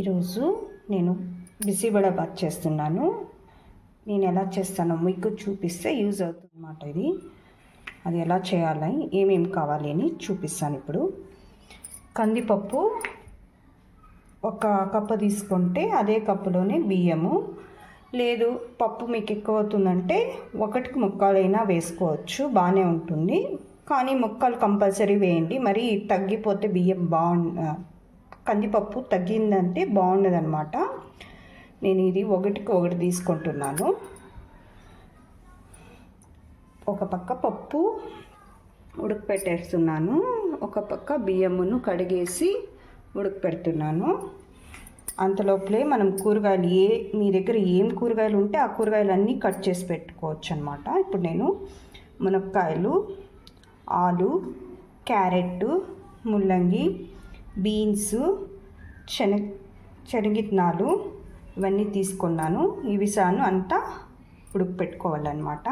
ఈరోజు నేను బిసిబడ బాత్ చేస్తున్నాను. నేను ఎలా చేస్తానో మీకు చూపిస్తే యూజ్ అవుతుంది అన్నమాట ఇది. అది ఎలా చేయాలని ఏమేమి కావాలి అని చూపిస్తాను ఇప్పుడు. కందిపప్పు ఒక కప్పు తీసుకుంటే అదే కప్పులోనే బియ్యము. లేదు పప్పు మీకు ఎక్కువ అవుతుందంటే ఒకటికి ముక్కలైనా వేసుకోవచ్చు బాగానే ఉంటుంది. కానీ ముక్కలు కంపల్సరీ వేయండి. మరి తగ్గిపోతే బియ్యం బాగు కందిపప్పు తగ్గిందంటే బాగుండదనమాట నేను ఇది ఒకటికి ఒకటి తీసుకుంటున్నాను. ఒక పక్క పప్పు ఉడకపెట్టేస్తున్నాను. ఒక పక్క బియ్యమును కడిగేసి ఉడకపెడుతున్నాను. అంతలోపలే మనం కూరగాయలు ఏ మీ దగ్గర ఏం కూరగాయలు ఉంటే ఆ కూరగాయలు అన్నీ కట్ చేసి పెట్టుకోవచ్చు అనమాట ఇప్పుడు నేను మునక్కాయలు ఆలు క్యారెట్ ముల్లంగి బీన్స్ శనగ శనగిత్నాలు ఇవన్నీ తీసుకున్నాను. ఇవి సాను అంతా ఉడకపెట్టుకోవాలన్నమాట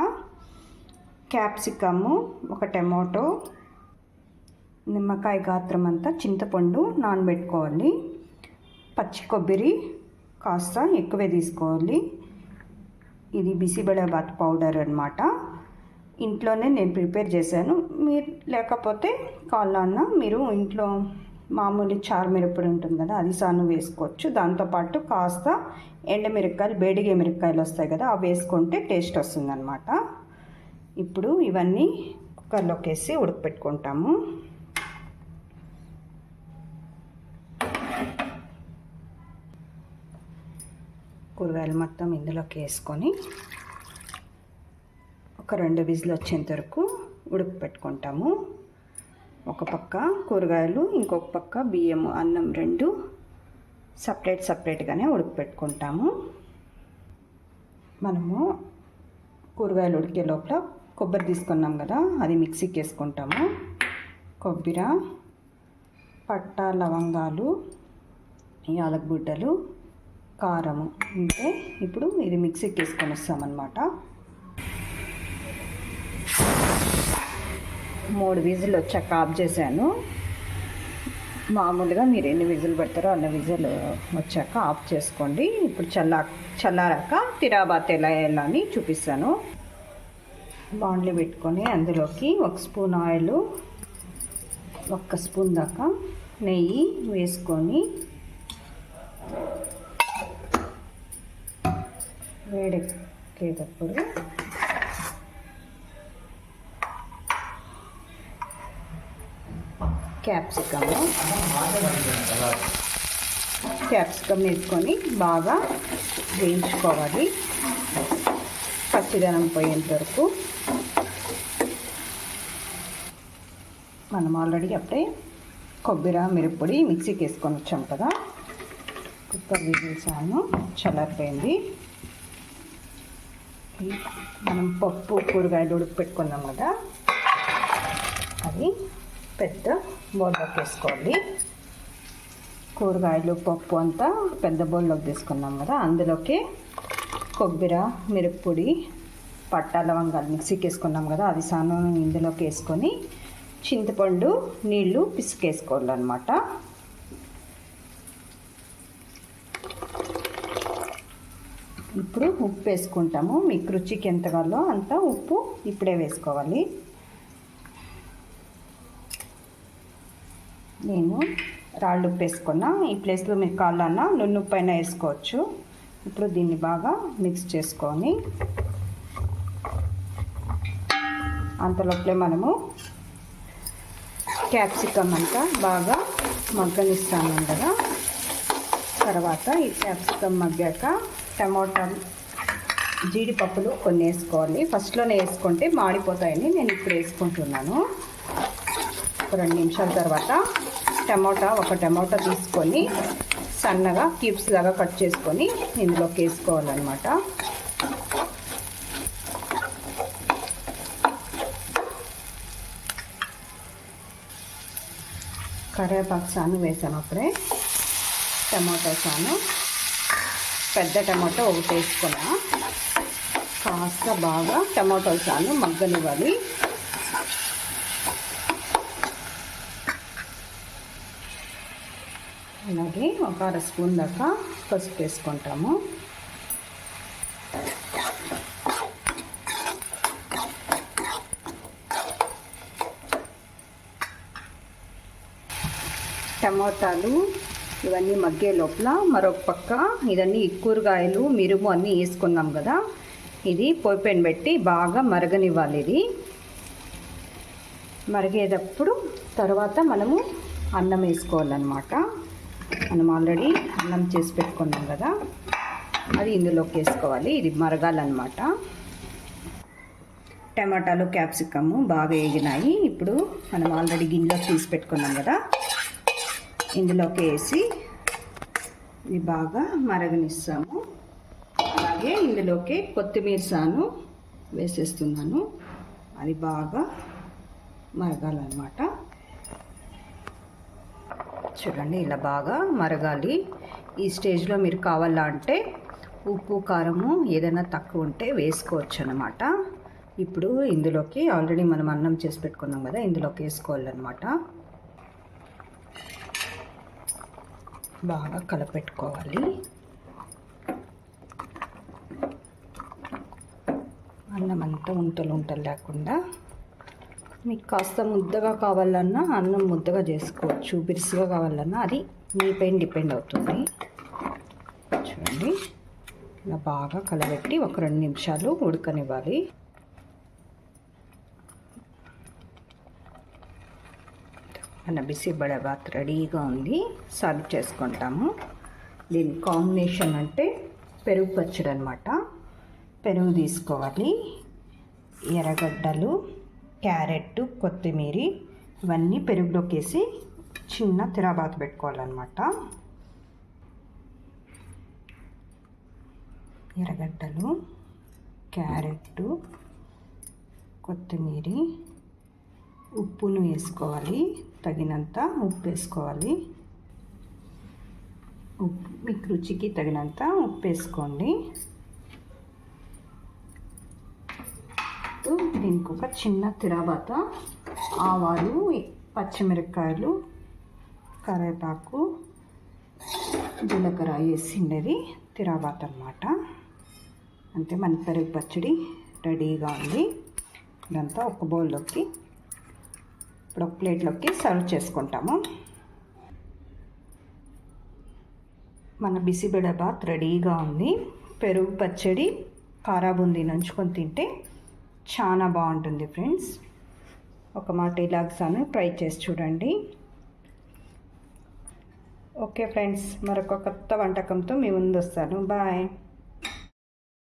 క్యాప్సికము ఒక టమాటో నిమ్మకాయ గాత్రం అంతా చింతపండు నానబెట్టుకోవాలి. పచ్చి కొబ్బరి కాస్త ఎక్కువే తీసుకోవాలి. ఇది బిసిబడేబాత్ పౌడర్ అనమాట ఇంట్లోనే నేను ప్రిపేర్ చేశాను. మీరు లేకపోతే కాళ్ళన్న మీరు ఇంట్లో మామూలు చారుమిరపొడి ఉంటుంది కదా అది సాను వేసుకోవచ్చు. దాంతోపాటు కాస్త ఎండమిరపకాయలు బేడిగే మిరపకాయలు వస్తాయి కదా అవి వేసుకుంటే టేస్ట్ వస్తుందన్నమాట. ఇప్పుడు ఇవన్నీ కుక్కర్లోకి వేసి ఉడకపెట్టుకుంటాము. కూరగాయలు మొత్తం ఇందులోకి వేసుకొని ఒక రెండు విజిల్ వచ్చేంత వరకు ఉడకపెట్టుకుంటాము. ఒక పక్క కూరగాయలు ఇంకొక పక్క బియ్యము అన్నం రెండు సపరేట్ సపరేట్గానే ఉడకపెట్టుకుంటాము మనము కూరగాయలు ఉడికే లోపల కొబ్బరి తీసుకున్నాం కదా అది మిక్సీకి వేసుకుంటాము. కొబ్బరి పట్ట లవంగాలు యాలకుబుడ్డలు కారము అంటే ఇప్పుడు ఇది మిక్సీకి వేసుకొని వస్తామన్నమాట. మూడు విజిల్ వచ్చాక ఆఫ్ చేశాను. మామూలుగా మీరు ఎన్ని విజిల్ పెడతారో అన్ని విజిల్ వచ్చాక ఆఫ్ చేసుకోండి. ఇప్పుడు చల్లా చల్లారాక తిరాబాత్ ఎలా ఎలా అని చూపిస్తాను. బాండ్లు పెట్టుకొని అందులోకి ఒక స్పూన్ ఆయిల్ ఒక్క స్పూన్ దాకా నెయ్యి వేసుకొని వేడెక్కేటప్పుడు క్యాప్సికమ్. క్యాప్సికమ్ వేసుకొని బాగా వేయించుకోవాలి. పచ్చిదనం పోయేంత వరకు. మనం ఆల్రెడీ అప్పుడే కొబ్బరి మిరప్పొడి మిక్సీకి వేసుకొని వచ్చాం కదా. కుక్కర్ వేసేసాను చల్లారిపోయింది. మనం పప్పు కూరగాయలు ఉడికి పెట్టుకున్నాం కదా. అది పెద్ద బౌల్లోకి వేసుకోవాలి. కూరగాయలు పప్పు అంతా పెద్ద బౌల్లోకి తీసుకున్నాం కదా అందులోకి కొబ్బరి మిరప్పొడి పట్ట లవంగాలు మిక్సీకి వేసుకున్నాం కదా అది సానం ఇందులోకి వేసుకొని చింతపండు నీళ్ళు పిసికేసుకోవాలన్నమాట. ఇప్పుడు ఉప్పు వేసుకుంటాము. మీకు రుచికి ఎంత కావాలో అంత ఉప్పు ఇప్పుడే వేసుకోవాలి. నేను రాళ్ళు ఉప్పు వేసుకున్నా ఈ ప్లేస్లో మీకు కాళ్ళన్నా నున్ను పైన వేసుకోవచ్చు. ఇప్పుడు దీన్ని బాగా మిక్స్ చేసుకొని అంతలోపలే మనము క్యాప్సికమ్ అంతా బాగా మగ్గనిస్తాను కదా. తర్వాత ఈ క్యాప్సికమ్ మగ్గాక టమోటాలు జీడిపప్పులు కొన్ని వేసుకోవాలి. ఫస్ట్లోనే వేసుకుంటే మాడిపోతాయని నేను ఇప్పుడు వేసుకుంటున్నాను. ఒక రెండు నిమిషాల తర్వాత టమాటా ఒక టమాటా తీసుకొని సన్నగా క్యూబ్స్ లాగా కట్ చేసుకొని ఇందులోకి వేసుకోవాలన్నమాట. కరివేపాకు సాను వేసాను అప్పుడే. టమాటా సాను. పెద్ద టమాటో ఒకటి వేసుకున్నా. కాస్త బాగా టమాటో సాను మగ్గనివ్వాలి. అలాగే ఒక అర స్పూన్ దాకా పసుపు వేసుకుంటాము. టమోటాలు ఇవన్నీ మగ్గే లోపల మరొక పక్క ఇదన్నీ కూరగాయలు మిరుము అన్నీ వేసుకున్నాం కదా. ఇది పొయ్యి పెట్టి బాగా మరగనివ్వాలి ఇది. మరిగేటప్పుడు తర్వాత మనము అన్నం వేసుకోవాలన్నమాట. మనం ఆల్రెడీ అన్నం చేసి పెట్టుకున్నాం కదా అది ఇందులోకి వేసుకోవాలి. ఇది మరగాలన్నమాట. టమాటాలు క్యాప్సికము బాగా వేగినాయి. ఇప్పుడు మనం ఆల్రెడీ గిన్నెలో తీసి పెట్టుకున్నాం కదా ఇందులోకి వేసి ఇది బాగా మరగనిస్తాము. అలాగే ఇందులోకి కొత్తిమీర సాను వేసేస్తున్నాను. అది బాగా మరగాలన్నమాట. చూడండి ఇలా బాగా మరగాలి. ఈ స్టేజ్లో మీరు కావాలా అంటే ఉప్పు కారము ఏదైనా తక్కువ ఉంటే వేసుకోవచ్చు అనమాట ఇప్పుడు ఇందులోకి ఆల్రెడీ మనం అన్నం చేసి పెట్టుకున్నాం కదా ఇందులోకి వేసుకోవాలన్నమాట. బాగా కలపెట్టుకోవాలి. అన్నం అంతా ఉంటలు ఉంటలు లేకుండా మీకు కాస్త ముద్దగా కావాలన్నా అన్నం ముద్దగా చేసుకోవచ్చు బిరుసుగా కావాలన్నా. అది మీ పైన డిపెండ్ అవుతుంది. చూడండి. ఇలా బాగా కలబెట్టి ఒక రెండు నిమిషాలు ఉడకనివ్వాలి. మన బిసిబడే బాత్ రెడీగా ఉంది. సర్వ్ చేసుకుంటాము. దీని కాంబినేషన్ అంటే పెరుగు పచ్చడి అనమాట పెరుగు తీసుకోవాలి. ఎర్రగడ్డలు క్యారెట్ కొత్తిమీర ఇవన్నీ పెరుగులోకి వేసి చిన్న తిరాబాతు పెట్టుకోవాలన్నమాట. ఎర్రగడ్డలు క్యారెట్ కొత్తిమీర ఉప్పును వేసుకోవాలి. తగినంత ఉప్పు వేసుకోవాలి. ఉప్పు మీకు రుచికి తగినంత ఉప్పు వేసుకోండి. దీనికి ఒక చిన్న తిరాబాత ఆవాలు పచ్చిమిరపకాయలు కరివేపాకు జీలకర్ర వేసిండేది తిరాబాత అనమాట అంతే మన పెరుగు పచ్చడి రెడీగా ఉంది. ఇదంతా ఒక బౌల్లోకి ఇప్పుడు ఒక ప్లేట్లోకి సర్వ్ చేసుకుంటాము. మన బిసిబెడ బాత్ రెడీగా ఉంది. పెరుగు పచ్చడి కారాబుంది నంచుకొని తింటే చాలా బాగుంటుంది ఫ్రెండ్స్. ఒక మాట ఇలాగసాను ట్రై చేసి చూడండి. ఓకే ఫ్రెండ్స్ మరొక కొత్త వంటకంతో మీ ముందు వస్తాను. బాయ్.